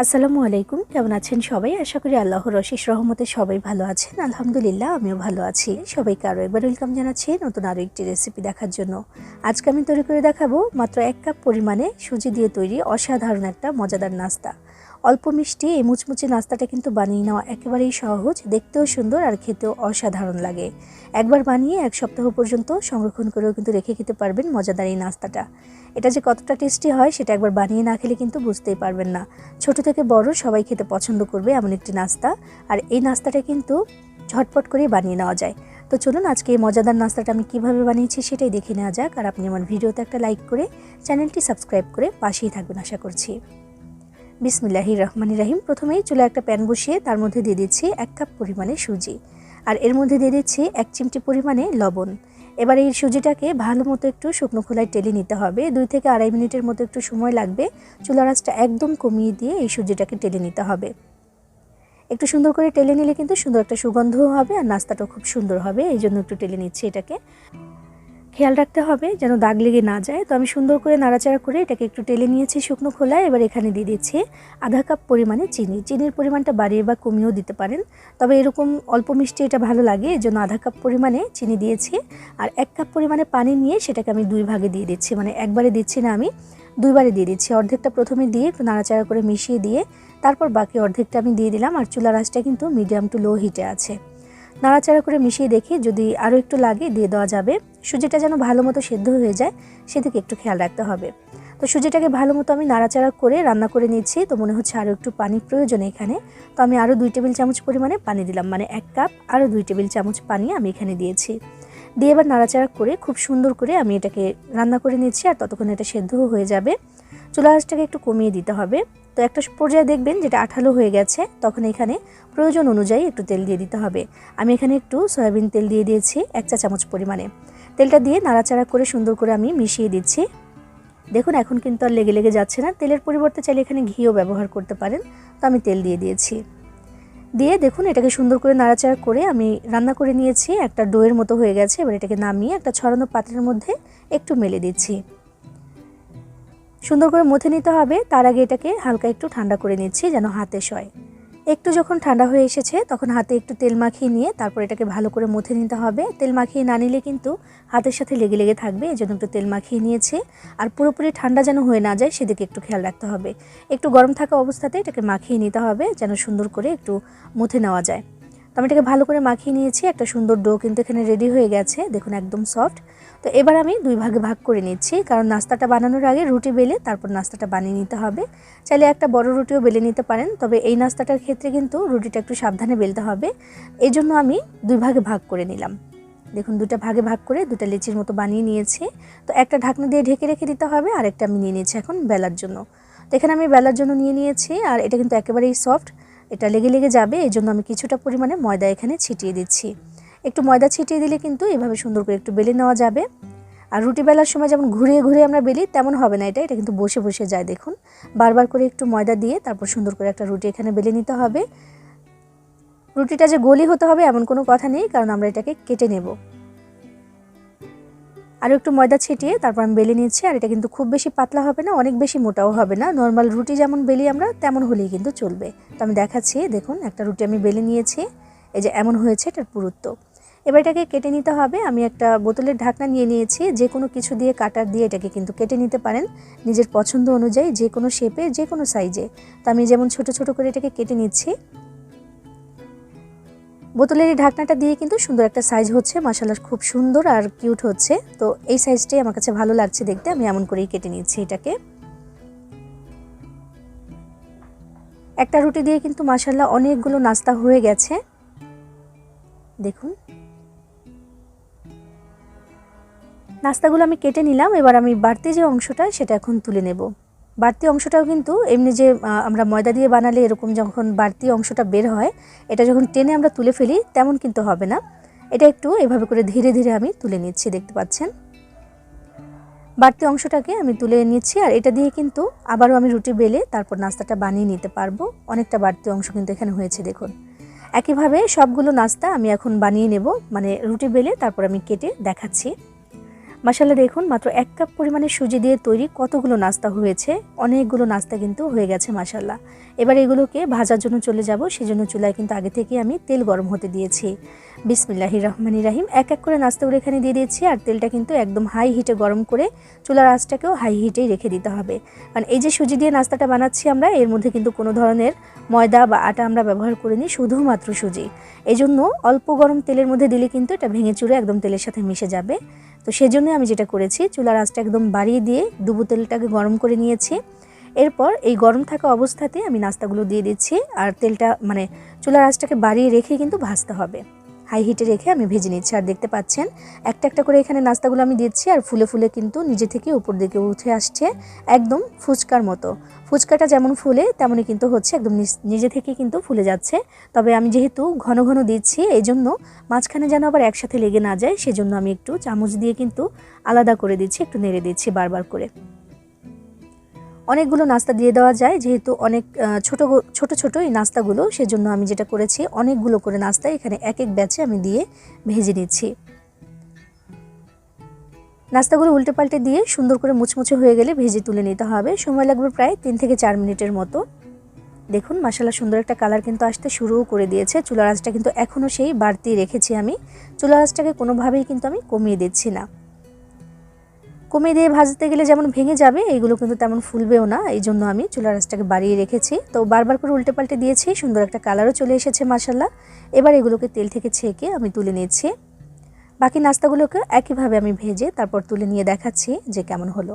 আসসালামু আলাইকুম। কেমন আছেন সবাই? আশা করি আল্লাহর রশিস রহমতে সবাই ভালো আছেন। আলহামদুলিল্লাহ, আমিও ভালো আছি। সবাইকে আরও একবার ওয়েলকাম জানাচ্ছি নতুন আরও একটি রেসিপি দেখার জন্য। আজকে আমি তৈরি করে দেখাবো মাত্র এক কাপ পরিমাণে সুজি দিয়ে তৈরি অসাধারণ একটা মজাদার নাস্তা। অল্প মিষ্টি এই মুচমুচে নাস্তাটা কিন্তু বানিয়ে নেওয়া একেবারেই সহজ, দেখতেও সুন্দর আর খেতেও অসাধারণ লাগে। একবার বানিয়ে এক সপ্তাহ পর্যন্ত সংরক্ষণ করেও কিন্তু রেখে খেতে পারবেন মজাদার এই নাস্তাটা। এটা যে কতটা টেস্টি হয় সেটা একবার বানিয়ে না খেলে কিন্তু বুঝতেই পারবেন না। ছোট থেকে বড় সবাই খেতে পছন্দ করবে এমন একটি নাস্তা। আর এই নাস্তাটা কিন্তু ঝটপট করে বানিয়ে নেওয়া যায়। তো চলুন আজকে এই মজাদার নাস্তাটা আমি কীভাবে বানিয়েছি সেটাই দেখে নেওয়া যাক। আর আপনি আমার ভিডিওতে একটা লাইক করে চ্যানেলটি সাবস্ক্রাইব করে পাশেই থাকবেন আশা করছি। বিসমিল্লাহির রহমানির রাহিম। প্রথমেই চুলা একটা প্যান বসিয়ে তার মধ্যে দিয়ে দিচ্ছি এক কাপ পরিমাণে সুজি। আর এর মধ্যে দিয়ে দিচ্ছি এক চিমটি পরিমাণে লবণ। এবার এই সুজিটাকে ভালো মতো একটু শুকনো খোলায় টেলে নিতে হবে। দুই থেকে আড়াই মিনিটের মতো একটু সময় লাগবে। চুলার আঁচটা একদম কমিয়ে দিয়ে এই সুজিটাকে টেলে নিতে হবে। একটু সুন্দর করে টেলে নিলে কিন্তু সুন্দর একটা সুগন্ধও হবে আর নাস্তাটাও খুব সুন্দর হবে। এই জন্য একটু টেলে নিচ্ছি এটাকে। খেয়াল রাখতে হবে যেন দাগ লেগে না যায়। তো আমি সুন্দর করে নাড়াচাড়া করে এটাকে একটু টেলে নিয়েছি শুকনো খোলায়। এবার এখানে দিয়ে দিচ্ছি আধা কাপ পরিমাণে চিনি। চিনির পরিমাণটা বাড়িয়ে বা কমিয়েও দিতে পারেন। তবে এরকম অল্প মিষ্টি এটা ভালো লাগে এই জন্য আধা কাপ পরিমাণে চিনি দিয়েছি। আর এক কাপ পরিমাণে পানি নিয়ে সেটাকে আমি দুই ভাগে দিয়ে দিচ্ছি। মানে একবারে দিচ্ছি না আমি, দুইবারে দিয়ে দিচ্ছি। অর্ধেকটা প্রথমে দিয়ে একটু নাড়াচাড়া করে মিশিয়ে দিয়ে তারপর বাকি অর্ধেকটা আমি দিয়ে দিলাম। আর চুলার আঁচটা কিন্তু মিডিয়াম টু লো হিটে আছে। নাড়াচাড়া করে মিশিয়ে দেখি যদি আরও একটু লাগে দিয়ে দেওয়া যাবে। সুজিটা যেন ভালো মতো সেদ্ধ হয়ে যায়, সেদিকে একটু খেয়াল রাখতে হবে। তো সুজিটাকে ভালো মতো আমি নাড়াচাড়া করে রান্না করে নিচ্ছি। তো মনে হচ্ছে আরও একটু পানির প্রয়োজন এখানে। তো আমি আরও দুই টেবিল চামচ পরিমাণে পানি দিলাম মানে এক কাপ আরও দুই টেবিল চামচ পানি আমি এখানে দিয়েছি। দিয়ে এবার নাড়াচাড়া করে খুব সুন্দর করে আমি এটাকে রান্না করে নিচ্ছি আর ততক্ষণ এটা সেদ্ধও হয়ে যাবে। চুলা আঁচটাকে একটু কমিয়ে দিতে হবে। তো একটা পর্যায়ে দেখবেন যেটা আঠালো হয়ে গেছে, তখন এখানে প্রয়োজন অনুযায়ী একটু তেল দিয়ে দিতে হবে। আমি এখানে একটু সয়াবিন তেল দিয়ে দিয়েছি এক চা চামচ পরিমাণে। তেলটা দিয়ে নাড়াচাড়া করে সুন্দর করে আমি মিশিয়ে দিচ্ছি। দেখুন, এখন কিন্তু আর লেগে লেগে যাচ্ছে না। তেলের পরিবর্তে চাইলে এখানে ঘিও ব্যবহার করতে পারেন। তো আমি তেল দিয়ে দিয়েছি। দিয়ে দেখুন, এটাকে সুন্দর করে নাড়াচাড়া করে আমি রান্না করে নিয়েছি। একটা ডোয়ের মতো হয়ে গেছে। এবার এটাকে নামিয়ে একটা ছড়ানো পাত্রের মধ্যে একটু মেলে দিচ্ছি। সুন্দর করে মুথে নিতে হবে, তার আগে এটাকে হালকা একটু ঠান্ডা করে নিচ্ছি যেন হাতে সয়। একটু যখন ঠান্ডা হয়ে এসেছে, তখন হাতে একটু তেল মাখিয়ে নিয়ে তারপর এটাকে ভালো করে মুথে নিতে হবে। তেল মাখিয়ে না নিলে কিন্তু হাতের সাথে লেগে লেগে থাকবে, এই জন্য একটু তেল মাখিয়ে নিয়েছে। আর পুরোপুরি ঠান্ডা যেন হয়ে না যায়, সেদিকে একটু খেয়াল রাখতে হবে। একটু গরম থাকা অবস্থাতে এটাকে মাখিয়ে নিতে হবে, যেন সুন্দর করে একটু মুথে নেওয়া যায়। তো আমি এটাকে ভালো করে মাখিয়ে নিয়েছি। একটা সুন্দর ডো কিন্তু এখানে রেডি হয়ে গেছে। দেখুন, একদম সফট তো এবার আমি দুই ভাগে ভাগ করে নিচ্ছি। কারণ নাস্তাটা বানানোর আগে রুটি বেলে তারপর নাস্তাটা বানিয়ে নিতে হবে। চাইলে একটা বড় রুটিও বেলে নিতে পারেন। তবে এই নাস্তাটার ক্ষেত্রে কিন্তু রুটিটা একটু সাবধানে বেলতে হবে। এই জন্য আমি দুই ভাগে ভাগ করে নিলাম। দেখুন দুটা ভাগে ভাগ করে দুটা লিচির মতো বানিয়ে নিয়েছি। তো একটা ঢাকনা দিয়ে ঢেকে রেখে দিতে হবে আর একটা আমি নিয়ে নিয়েছি এখন বেলার জন্য। তো এখানে আমি বেলার জন্য নিয়ে নিয়েছি। আর এটা কিন্তু একেবারেই সফট এটা লেগে লেগে যাবে এই জন্য আমি কিছুটা পরিমাণে ময়দা এখানে ছিটিয়ে দিচ্ছি। একটু ময়দা ছিটিয়ে দিলে কিন্তু এভাবে সুন্দর করে একটু বেলে নেওয়া যাবে। আর রুটি বেলার সময় যেমন ঘুরিয়ে ঘুরিয়ে আমরা বেলি, তেমন হবে না এটা এটা কিন্তু বসে বসে যায়, দেখুন। বারবার করে একটু ময়দা দিয়ে তারপর সুন্দর করে একটা রুটি এখানে বেলে নিতে হবে। রুটিটা যে গলি হতে হবে এমন কোনো কথা নেই, কারণ আমরা এটাকে কেটে নেব। আরও একটু ময়দা ছিটিয়ে তারপর আমি বেলে নিচ্ছি, আর এটা কিন্তু খুব বেশি পাতলা হবে না, অনেক বেশি মোটাও হবে না। নর্মাল রুটি যেমন বেলি আমরা, তেমন হলেই কিন্তু চলবে। তো আমি দেখাচ্ছি, দেখুন, একটা রুটি আমি বেলে নিয়েছি, এই যে এমন হয়েছে এটার পুরুত্ব। এবার এটাকে কেটে নিতে হবে, আমি একটা বোতলের ঢাকনা নিয়ে নিয়েছি, যে কোনো কিছু দিয়ে, কাটার দিয়ে এটাকে কিন্তু কেটে নিতে পারেন নিজের পছন্দ অনুযায়ী, যে কোনো শেপে যে কোনো সাইজে তো আমি যেমন ছোট ছোট করে এটাকে কেটে নিচ্ছি বোতলের এই ঢাকনাটা দিয়ে কিন্তু সুন্দর একটা সাইজ হচ্ছে মাসালা খুব সুন্দর আর কিউট হচ্ছে। তো এই সাইজটাই আমার কাছে ভালো লাগছে দেখতে, আমি এমন করেই কেটে নিচ্ছি এটাকে। একটা রুটি দিয়ে কিন্তু মাসাল্লাহ অনেকগুলো নাস্তা হয়ে গেছে। দেখুন। নাস্তাগুলো আমি কেটে নিলাম, এবার আমি বাড়তি যে অংশটা, সেটা এখন তুলে নেব। বাড়তি অংশটাও কিন্তু এমনি যে আমরা ময়দা দিয়ে বানালে এরকম যখন বাড়তি অংশটা বের হয়, এটা যখন টেনে আমরা তুলে ফেলি, তেমন কিন্তু হবে না। এটা একটু এভাবে করে ধীরে ধীরে আমি তুলে নিচ্ছি, দেখতে পাচ্ছেন? বাড়তি অংশটাকে আমি তুলে নিচ্ছি, আর এটা দিয়ে কিন্তু আবারও আমি রুটি বেলে তারপর নাস্তাটা বানিয়ে নিতে পারব। অনেকটা বাড়তি অংশ কিন্তু এখানে হয়েছে, দেখুন। একইভাবে সবগুলো নাস্তা আমি এখন বানিয়ে নেব মানে রুটি বেলে তারপর আমি কেটে দেখাচ্ছি। মাসালা দেখুন, মাত্র এক কাপ পরিমাণে সুজি দিয়ে তৈরি কতগুলো নাস্তা হয়েছে, অনেকগুলো নাস্তা কিন্তু হয়ে গেছে মাসাল্লাহ এবার এগুলোকে ভাজার জন্য চলে যাব, সেজন্য চুলায় কিন্তু আগে থেকে আমি তেল গরম হতে দিয়েছি। বিসমিল্লাহি রহমানি রাহিম, এক এক করে নাস্তাগুলো এখানে দিয়ে দিয়েছি, আর তেলটা কিন্তু একদম হাই হিটে গরম করে চুলার আঁচটাকেও হাই হিটেই রেখে দিতে হবে। কারণ এই যে সুজি দিয়ে নাস্তাটা বানাচ্ছি আমরা, এর মধ্যে কিন্তু কোনো ধরনের ময়দা বা আটা আমরা ব্যবহার করিনি, শুধুমাত্র সুজি। এই জন্য অল্প গরম তেলের মধ্যে দিলে কিন্তু এটা ভেঙে চুরে একদম তেলের সাথে মিশে যাবে। তো সেজন্য আমি যেটা করেছি, চুলার আঁচটা একদম বাড়িয়ে দিয়ে ডুবু তেলটাকে গরম করে নিয়েছি। এরপর এই গরম থাকা অবস্থাতে আমি নাস্তাগুলো দিয়ে দিচ্ছি, আর তেলটা মানে চুলার আঁচটাকে বাড়িয়ে রেখে কিন্তু ভাজতে হবে। হাই হিটে রেখে আমি ভেজে নিচ্ছি। আর দেখতে পাচ্ছেন, একটা একটা করে এখানে নাস্তাগুলো আমি দিচ্ছি আর ফুলে ফুলে কিন্তু নিজে থেকে উপর দিকে উঠে আসছে একদম ফুচকার মতো। ফুচকাটা যেমন ফুলে, তেমনই কিন্তু হচ্ছে একদম নিজে থেকে কিন্তু ফুলে যাচ্ছে। তবে আমি যেহেতু ঘন ঘন দিচ্ছি এই জন্য মাঝখানে যেন আবার একসাথে লেগে না যায়, সেজন্য আমি একটু চামচ দিয়ে কিন্তু আলাদা করে দিচ্ছি, একটু নেড়ে দিচ্ছি বারবার করে। অনেকগুলো নাস্তা দিয়ে দেওয়া যায়, যেহেতু অনেক ছোট ছোট ছোট এই নাস্তাগুলো, সেজন্য আমি যেটা করেছি, অনেকগুলো করে নাস্তা এখানে এক এক ব্যাচে আমি দিয়ে ভেজে নিচ্ছি। নাস্তাগুলো উল্টে পাল্টে দিয়ে সুন্দর করে মুচমুচে হয়ে গেলে ভেজে তুলে নিতে হবে। সময় লাগবে প্রায় তিন থেকে চার মিনিটের মতো। দেখুন মশালা সুন্দর একটা কালার কিন্তু আসতে শুরুও করে দিয়েছে। চুলার আঁচটা কিন্তু এখনও সেই বাড়তি রেখেছি আমি। চুলার আঁচটাকে কোনোভাবেই কিন্তু আমি কমিয়ে দিচ্ছি না। কমিয়ে দিয়ে ভাজতে গেলে যেমন ভেঙে যাবে, এগুলো কিন্তু তেমন ফুলবেও না। এই জন্য আমি চুলার আঁচটাকে বাড়িয়ে রেখেছি। তো বারবার করে উল্টে পাল্টে দিয়েছি, সুন্দর একটা কালারও চলে এসেছে মাসাল্লাহ এবার এগুলোকে তেল থেকে ছেঁকে আমি তুলে নিয়েছি বাকি নাস্তাগুলোকে একইভাবে আমি ভেজে তারপর তুলে নিয়ে দেখাচ্ছি যে কেমন হলো।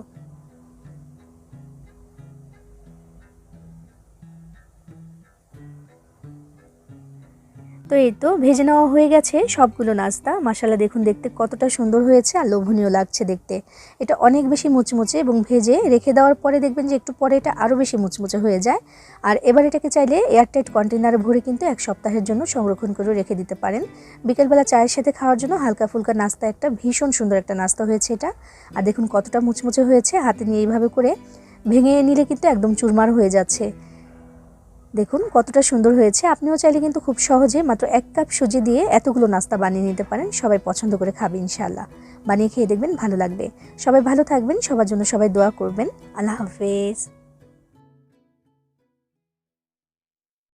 তো এই তো ভেজে নেওয়া হয়ে গেছে সবগুলো নাস্তা। মশালা দেখুন, দেখতে কতটা সুন্দর হয়েছে আর লোভনীয় লাগছে দেখতে। এটা অনেক বেশি মুচমুচে এবং ভেজে রেখে দেওয়ার পরে দেখবেন যে একটু পরে এটা আরও বেশি মুচমুচে হয়ে যায়। আর এবার এটাকে চাইলে এয়ারটাইট কন্টেনারে ভরে কিন্তু এক সপ্তাহের জন্য সংরক্ষণ করে রেখে দিতে পারেন। বিকেলবেলা চায়ের সাথে খাওয়ার জন্য হালকা ফুলকা নাস্তা একটা ভীষণ সুন্দর একটা নাস্তা হয়েছে এটা। আর দেখুন কতটা মুচমুচে হয়েছে, হাতে নিয়ে এইভাবে করে ভেঙে নিলে কিন্তু একদম চুরমার হয়ে যাচ্ছে। দেখুন, কতটা সুন্দর হয়েছে। আপনিও চাইলে কিন্তু খুব সহজে মাত্র এক কাপ সুজি দিয়ে এতগুলো নাস্তা বানিয়ে নিতে পারেন। সবাই পছন্দ করে খাবে ইনশাল্লাহ বানিয়ে খেয়ে দেখবেন ভালো লাগবে। সবাই ভালো থাকবেন, সবার জন্য সবাই দোয়া করবেন। আল্লাহ হাফেজ।